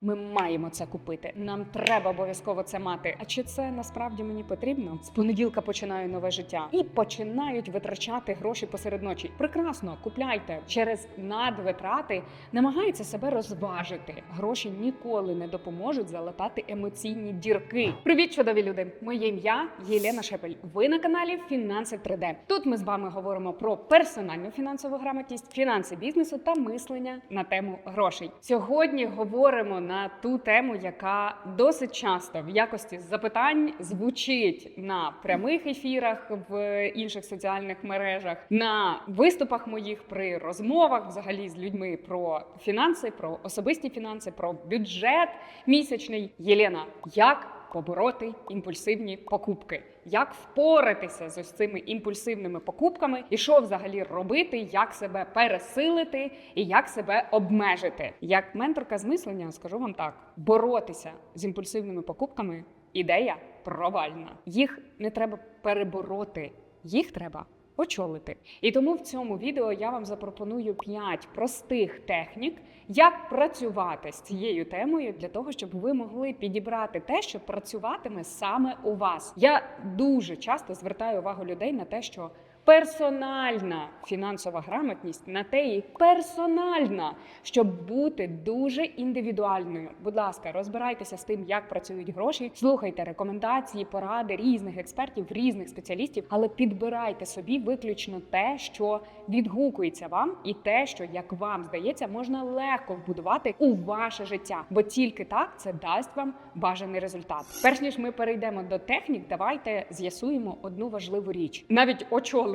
Ми маємо це купити. Нам треба обов'язково це мати. А чи це насправді мені потрібно? З понеділка починаю нове життя і починають витрачати гроші посеред ночі. Прекрасно, купляйте через надвитрати, намагаються себе розважити. Гроші ніколи не допоможуть залатати емоційні дірки. Привіт, чудові люди! Моє ім'я Єлена Шепель. Ви на каналі Фінанси 3D. Тут ми з вами говоримо про персональну фінансову грамотність, фінанси бізнесу та мислення на тему грошей. Сьогодні говоримо на ту тему, яка досить часто в якості запитань звучить на прямих ефірах в інших соціальних мережах, на виступах моїх при розмовах взагалі з людьми про фінанси, про особисті фінанси, про бюджет місячний. Єлена, як побороти імпульсивні покупки? Як впоратися з ось цими імпульсивними покупками, і що взагалі робити, як себе пересилити і як себе обмежити? Як менторка з мислення, скажу вам так: боротися з імпульсивними покупками ідея провальна. Їх не треба перебороти, їх треба. Очолити. І тому в цьому відео я вам запропоную 5 простих технік, як працювати з цією темою для того, щоб ви могли підібрати те, що працюватиме саме у вас. Я дуже часто звертаю увагу людей на те, що персональна фінансова грамотність на те і персональна, щоб бути дуже індивідуальною. Будь ласка, розбирайтеся з тим, як працюють гроші, слухайте рекомендації, поради різних експертів, різних спеціалістів, але підбирайте собі виключно те, що відгукується вам, і те, що як вам здається, можна легко вбудувати у ваше життя, бо тільки так це дасть вам бажаний результат. Перш ніж ми перейдемо до технік, давайте з'ясуємо одну важливу річ: навіть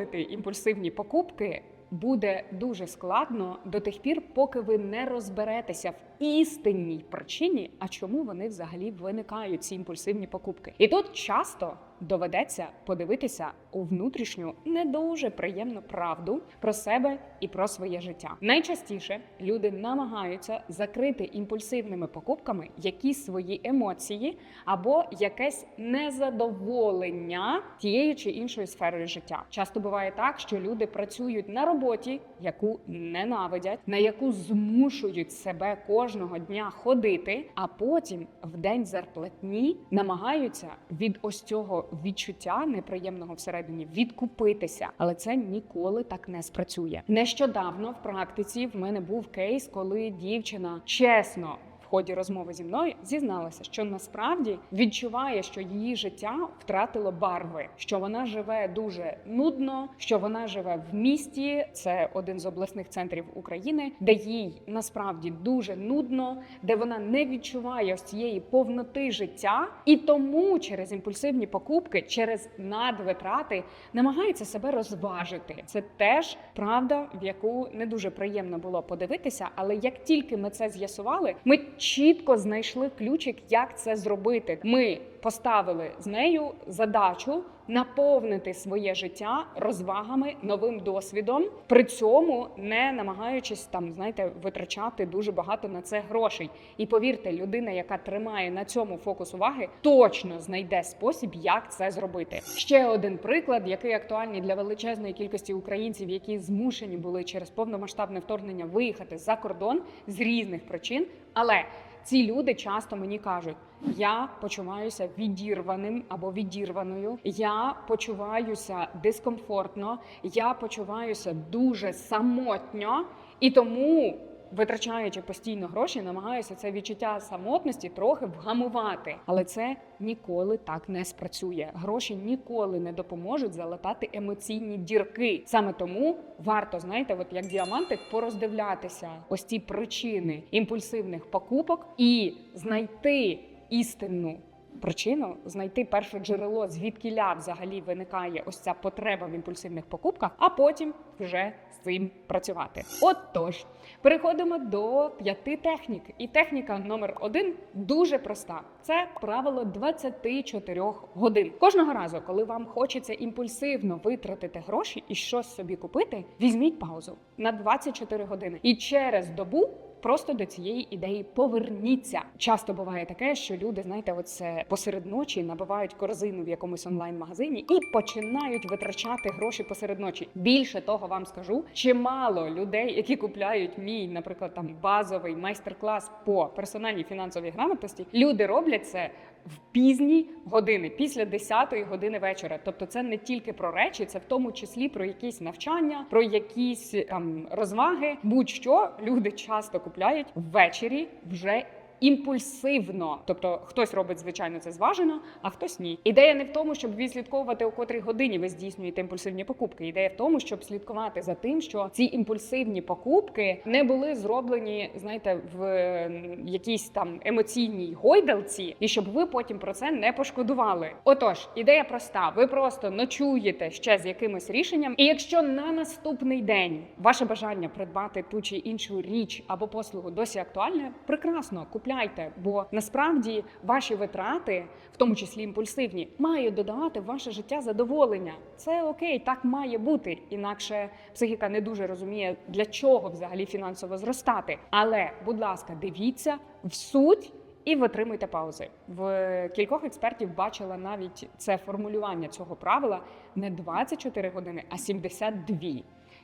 очолити імпульсивні покупки. Буде дуже складно до тих пір, поки ви не розберетеся в істинній причині, а чому вони взагалі виникають ці імпульсивні покупки. І тут часто доведеться подивитися у внутрішню не дуже приємну правду про себе і про своє життя. Найчастіше люди намагаються закрити імпульсивними покупками якісь свої емоції або якесь незадоволення тією чи іншою сферою життя. Часто буває так, що люди працюють на роботі, яку ненавидять, на яку змушують себе кожного дня ходити, а потім в день зарплатні намагаються від ось цього відчуття неприємного всередині відкупитися, але це ніколи так не спрацює. Нещодавно в практиці в мене був кейс, коли дівчина чесно. Ході розмови зі мною зізналася, що насправді відчуває, що її життя втратило барви, що вона живе дуже нудно, що вона живе в місті. Це один з обласних центрів України, де їй насправді дуже нудно, де вона не відчуває ось цієї повноти життя, і тому через імпульсивні покупки, через надвитрати намагається себе розважити. Це теж правда, в яку не дуже приємно було подивитися. Але як тільки ми це з'ясували, ми чітко знайшли ключик, як це зробити. Ми поставили з нею задачу наповнити своє життя розвагами, новим досвідом, при цьому не намагаючись там, знаєте, витрачати дуже багато на це грошей. І повірте, людина, яка тримає на цьому фокус уваги, точно знайде спосіб, як це зробити. Ще один приклад, який актуальний для величезної кількості українців, які змушені були через повномасштабне вторгнення виїхати за кордон з різних причин, але ці люди часто мені кажуть: я почуваюся відірваним або відірваною, я почуваюся дискомфортно, я почуваюся дуже самотньо і тому. Витрачаючи постійно гроші, намагаюся це відчуття самотності трохи вгамувати, але це ніколи так не спрацює. Гроші ніколи не допоможуть залатати емоційні дірки. Саме тому варто знаєте, от як діамантик, пороздивлятися ось ці причини імпульсивних покупок і знайти істинну причину, знайти перше джерело, звідки ля взагалі виникає ось ця потреба в імпульсивних покупках, а потім вже з цим працювати. Отож, переходимо до п'яти технік. І техніка номер один дуже проста: це правило 24 годин. Кожного разу, коли вам хочеться імпульсивно витратити гроші і щось собі купити, візьміть паузу на 24 години. І через добу просто до цієї ідеї поверніться. Часто буває таке, що люди, знаєте, оце посеред ночі набивають корзину в якомусь онлайн-магазині і починають витрачати гроші посеред ночі. Більше того, вам скажу, чимало людей, які купляють мій, наприклад, там базовий майстер-клас по персональній фінансовій грамотності, люди роблять це. В пізні години після 10-ї години вечора, тобто це не тільки про речі, це в тому числі про якісь навчання, про якісь там розваги. Будь-що люди часто купляють ввечері вже імпульсивно. Тобто хтось робить звичайно це зважено, а хтось ні. Ідея не в тому, щоб відслідковувати у котрій годині ви здійснюєте імпульсивні покупки. Ідея в тому, щоб слідкувати за тим, що ці імпульсивні покупки не були зроблені, знаєте, в якійсь там емоційній гойдалці, і щоб ви потім про це не пошкодували. Отож, ідея проста: ви просто ночуєте ще з якимось рішенням, і якщо на наступний день ваше бажання придбати ту чи іншу річ або послугу досі актуальне, прекрасно купляйте, бо насправді ваші витрати, в тому числі імпульсивні, мають додавати в ваше життя задоволення. Це окей, так має бути. Інакше психіка не дуже розуміє, для чого взагалі фінансово зростати. Але, будь ласка, дивіться в суть. І витримуйте паузи. В кількох експертів бачила навіть це формулювання цього правила не 24 години, а 72.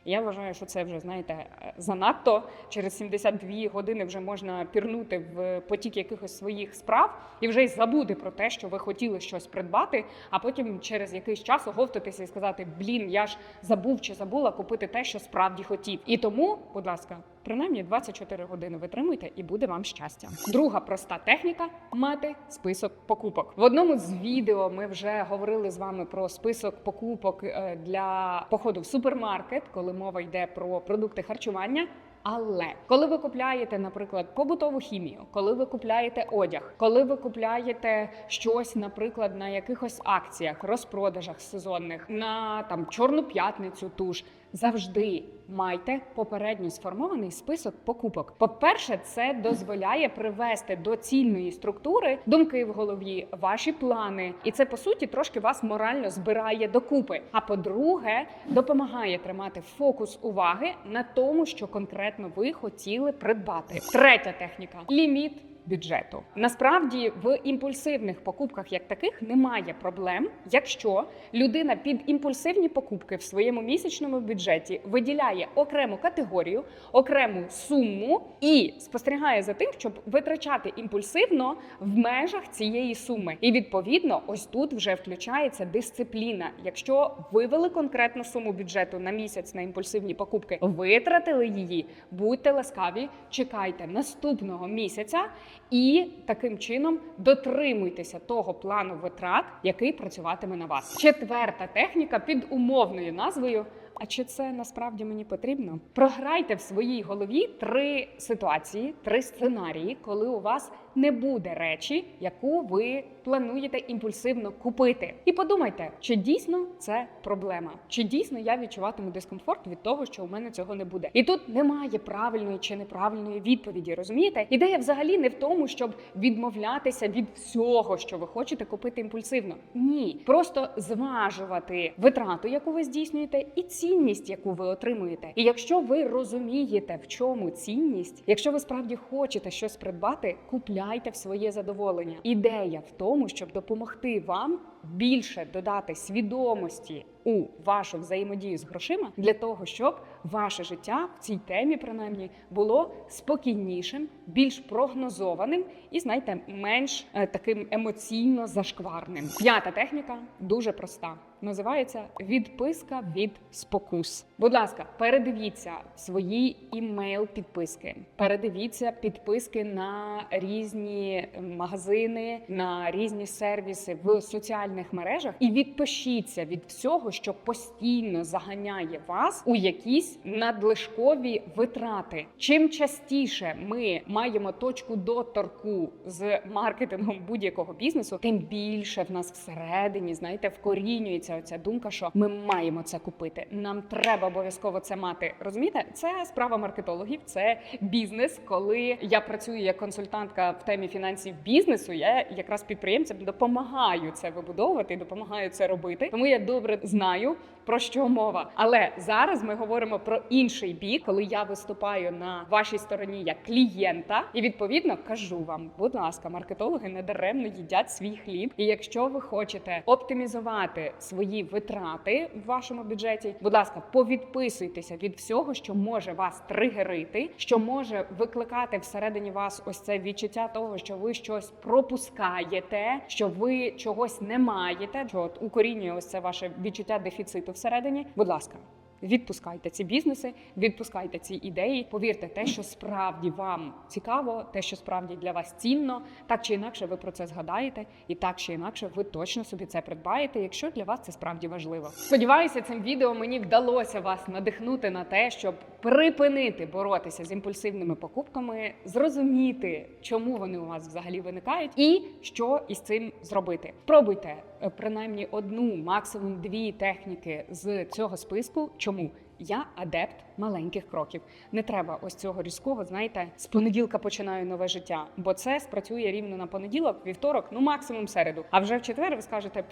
Я вважаю, що це вже знаєте занадто. Через 72 години вже можна пірнути в потік якихось своїх справ і вже й забути про те, що ви хотіли щось придбати, а потім через якийсь час оговтатися і сказати: Блін, я ж забув чи забула купити те, що справді хотів. І тому, будь ласка, принаймні 24 години витримуйте, і буде вам щастя. Друга проста техніка мати список покупок. В одному з відео ми вже говорили з вами про список покупок е, для походу в супермаркет, коли мова йде про продукти харчування. Але коли ви купляєте, наприклад, побутову хімію, коли ви купляєте одяг, коли ви купляєте щось, наприклад, на якихось акціях, розпродажах сезонних, на там чорну п'ятницю, туш, завжди майте попередньо сформований список покупок. По-перше, це дозволяє привести до цільної структури думки в голові, ваші плани, і це по суті трошки вас морально збирає докупи. А по-друге, допомагає тримати фокус уваги на тому, що конкретно ви хотіли придбати. Третя техніка ліміт. Бюджету насправді в імпульсивних покупках як таких немає проблем, якщо людина під імпульсивні покупки в своєму місячному бюджеті виділяє окрему категорію, окрему суму і спостерігає за тим, щоб витрачати імпульсивно в межах цієї суми. І відповідно, ось тут вже включається дисципліна. Якщо вивели конкретну суму бюджету на місяць на імпульсивні покупки, витратили її, будьте ласкаві, чекайте наступного місяця. І таким чином дотримуйтеся того плану витрат, який працюватиме на вас. Четверта техніка під умовною назвою. А чи це насправді мені потрібно? Програйте в своїй голові три ситуації, три сценарії, коли у вас не буде речі, яку ви плануєте імпульсивно купити. І подумайте, чи дійсно це проблема, чи дійсно я відчуватиму дискомфорт від того, що у мене цього не буде. І тут немає правильної чи неправильної відповіді. Розумієте? Ідея взагалі не в тому, щоб відмовлятися від всього, що ви хочете купити імпульсивно. Ні, просто зважувати витрату, яку ви здійснюєте, і цінність, яку ви отримуєте. І якщо ви розумієте, в чому цінність, якщо ви справді хочете щось придбати, купляйте в своє задоволення. Ідея в тому, щоб допомогти вам більше додати свідомості у вашу взаємодію з грошима для того, щоб ваше життя в цій темі, принаймні, було спокійнішим, більш прогнозованим і, знаєте, менш е, таким емоційно зашкварним. П'ята техніка дуже проста. Називається відписка від спокус. Будь ласка, передивіться свої імейл підписки. Передивіться підписки на різні магазини, на різні сервіси в соціальних мережах і відпишіться від всього, що постійно заганяє вас у якісь надлишкові витрати. Чим частіше ми маємо точку доторку з маркетингом будь-якого бізнесу, тим більше в нас всередині, знаєте, вкорінюється оця думка, що ми маємо це купити. Нам треба обов'язково це мати. Розумієте, це справа маркетологів, це бізнес. Коли я працюю як консультантка в темі фінансів бізнесу, я якраз підприємцям допомагаю це вибудовувати. Вибудовувати і допомагаю це робити. Тому я добре знаю про що мова. Але зараз ми говоримо про інший бік, коли я виступаю на вашій стороні як клієнта, і відповідно кажу вам, будь ласка, маркетологи недаремно їдять свій хліб. І якщо ви хочете оптимізувати свої витрати в вашому бюджеті, будь ласка, повідписуйтеся від всього, що може вас тригерити, що може викликати всередині вас ось це відчуття того, що ви щось пропускаєте, що ви чогось не маєте. Що укорінює ось це ваше відчуття дефіциту всередині. Будь ласка. Відпускайте ці бізнеси, відпускайте ці ідеї. Повірте, те, що справді вам цікаво, те, що справді для вас цінно, так чи інакше ви про це згадаєте, і так чи інакше ви точно собі це придбаєте, якщо для вас це справді важливо. Сподіваюся, цим відео мені вдалося вас надихнути на те, щоб припинити боротися з імпульсивними покупками, зрозуміти, чому вони у вас взагалі виникають, і що із цим зробити. Пробуйте е, принаймні одну, максимум дві техніки з цього списку. Чому? Я адепт маленьких кроків. Не треба ось цього різкого, знаєте, з понеділка починаю нове життя, бо це спрацює рівно на понеділок, вівторок, ну максимум середу. А вже в четвер ви скажете,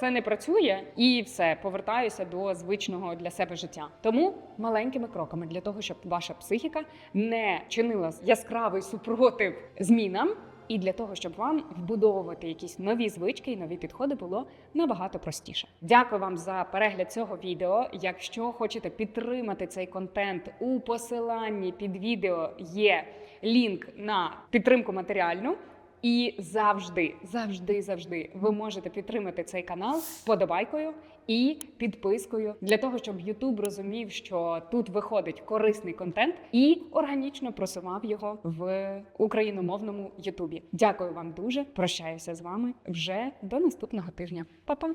це не працює, і все, повертаюся до звичного для себе життя. Тому маленькими кроками для того, щоб ваша психіка не чинила яскравий супротив змінам. І для того, щоб вам вбудовувати якісь нові звички і нові підходи, було набагато простіше. Дякую вам за перегляд цього відео. Якщо хочете підтримати цей контент, у посиланні під відео є лінк на підтримку матеріальну. І завжди, завжди, завжди ви можете підтримати цей канал вподобайкою і підпискою для того, щоб YouTube розумів, що тут виходить корисний контент і органічно просував його в україномовному Ютубі. Дякую вам дуже. Прощаюся з вами вже до наступного тижня. Па-па!